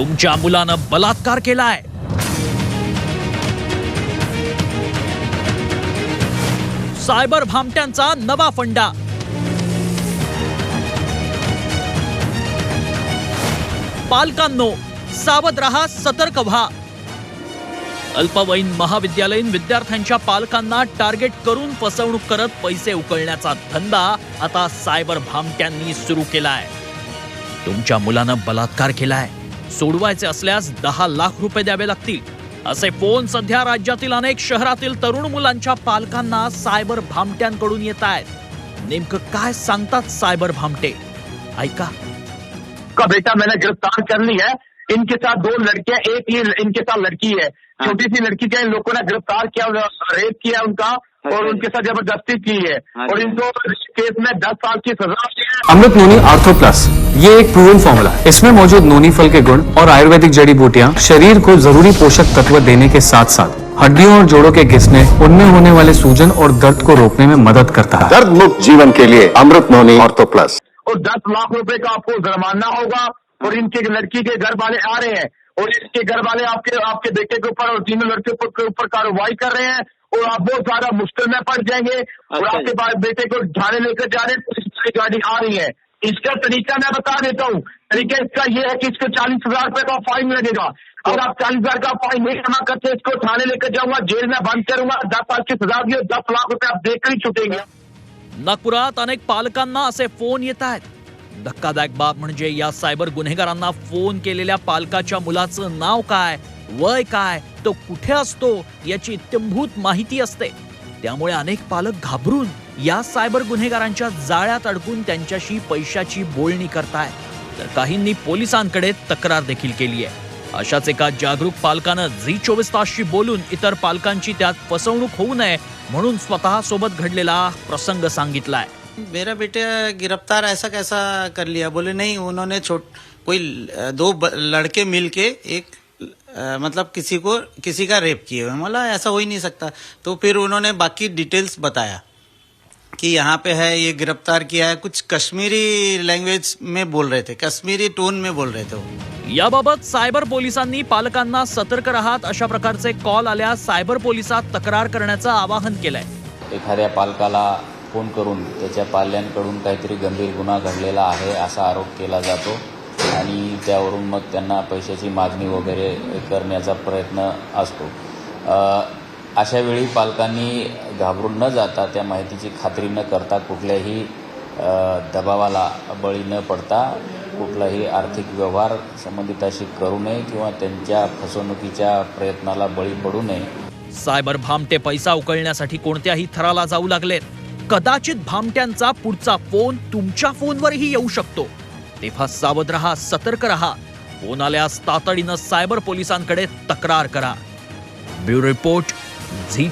तुमच्या मुलानं बलात्कार केलाय. सायबर भामट्यांचा नवा फंडा. पालकांनो सावध रहा सतर्क व्हा. अल्पवयीन महाविद्यालयीन विद्यार्थ्यांच्या पालकांना टार्गेट करून फसवणूक करत पैसे उकळण्याचा धंदा आता सायबर भामट्यांनी सुरू केलाय. तुमच्या मुलानं बलात्कार केलाय. सोडवायचे असल्यास दहा लाख रुपये द्यावे लागतील. असे फोन सध्या राज्यातील अनेक शहरातील तरुण मुलांच्या पालकांना सायबर भामट्यांकडून येत आहेत. नेमकं काय सांगतात सायबर भामटे? ऐका. का बेटा मैंने गिरफ्तार कर ली है। इनके साथ दो लड़कियाँ एक ये इनके साथ लड़की है। छोटी सी लड़की का इन लोगों ने गिरफ़्तार किया रेप किया उनका और उनके साथ ज़बरदस्ती की है। और इनको केस में दस साल की सजा अमृत नोनी आर्थो प्लस ये एक प्रूवन फॉर्मूला है। इसमें मौजूद नोनी फल के गुण और आयुर्वेदिक जड़ी बूटियाँ शरीर को ज़रूरी पोषक तत्व देने के साथ साथ हड्डियों और जोड़ों के घिसने उनमें होने वाले सूजन और दर्द को रोकने में मदद करता है। दर्द मुक्त जीवन के लिए अमृत नोनी ऑर्थो प्लस। और दस लाख रुपए का आपको जुर्माना होगा और इनके लड़की के घर वाले आ रहे हैं और इसके घर वाले आपके आपके बेटे के ऊपर और तीनों लड़के के ऊपर- कार्रवाई कर रहे हैं और आप बहुत ज़्यादा मुश्किल में पड़ जाएँगे और अच्छा आपके बा- बेटे को थाने लेकर जा रहे हैं पुलिस की गाड़ी आ रही है। इसका तरीका मैं बता देता हूँ। तरीका इसका ये है कि इसको चालीस हज़ार रुपए का फाइन लगेगा। अगर आप चालीस हज़ार का फाइन नहीं जमा करते इसको थाने लेकर जाऊँगा जेल में बंद करूँगा दस साल की सजा भी दस लाख रुपए आप देकर ही छुटेंगे। नागपुरात अनेक पालकांना असे फ़ोन येत आहेत। धक्कादायक बाब म्हणजे या सायबर गुन्हेगारांना फोन केलेल्या पालकाच्या मुलाचं नाव काय वय काय तो कुठे असतो याची इत्यंभूत माहिती असते. त्यामुळे अनेक पालक घाबरून या सायबर गुन्हेगारांच्या जाळ्यात अडकून त्यांच्याशी पैशाची बोलणी करताय तर काहींनी पोलिसांकडे तक्रार देखील केली आहे अशाच एका जागरूक पालकानं झी चोवीस तासशी बोलून इतर पालकांची त्यात फसवणूक होऊ नये म्हणून स्वतः सोबत घडलेला प्रसंग सांगितलाय. मेरा बेटा गिरफ्तार ऐसा कैसा कर लिया? बोले नहीं उन्होंने छोट कोई दो ब- लड़के मिलके एक अ, मतलब किसी को किसी का रेप किए हुए बोला ऐसा हो ही नहीं सकता। तो फिर उन्होंने बाकी डिटेल्स बताया कि यहाँ पे है ये गिरफ्तार किया है। कुछ कश्मीरी लैंग्वेज में बोल रहे थे कश्मीरी टोन में बोल रहे थे वो। याबाबत सायबर पोलिसांनी पालकांना सतर्क राहत अशा प्रकारचे कॉल आल्यास सायबर पोलिसात तक्रार करण्याचं आवाहन केलंय. एखाद्या पालकाला फोन करून त्याच्या पाल्यांकडून काहीतरी गंभीर गुन्हा घडलेला आहे असा आरोप केला जातो. आणि त्यावरून मग त्यांना पैशाची मागणी वगैरे करण्याचा प्रयत्न असतो. अशावेळी अशा वेळी पालकांनी घाबरून न जाता त्या माहितीची खात्री न करता कुठल्याही दबावाला बळी न पडता कुठलाही आर्थिक व्यवहार संबंधिताशी करू नये किंवा त्यांच्या फसवणुकीच्या प्रयत्नाला बळी पडू नये. सायबर भामटे पैसा उकळण्यासाठी कोणत्याही थराला जाऊ लागलेत. कदाचित भामट्यांचा पुढचा फोन तुमच्या फोनवरही येऊ शकतो. तेव्हा सावध रहा सतर्क रहा. फोन आल्यास तातडीनं सायबर पोलिसांकडे तक्रार करा. Bureau report Zee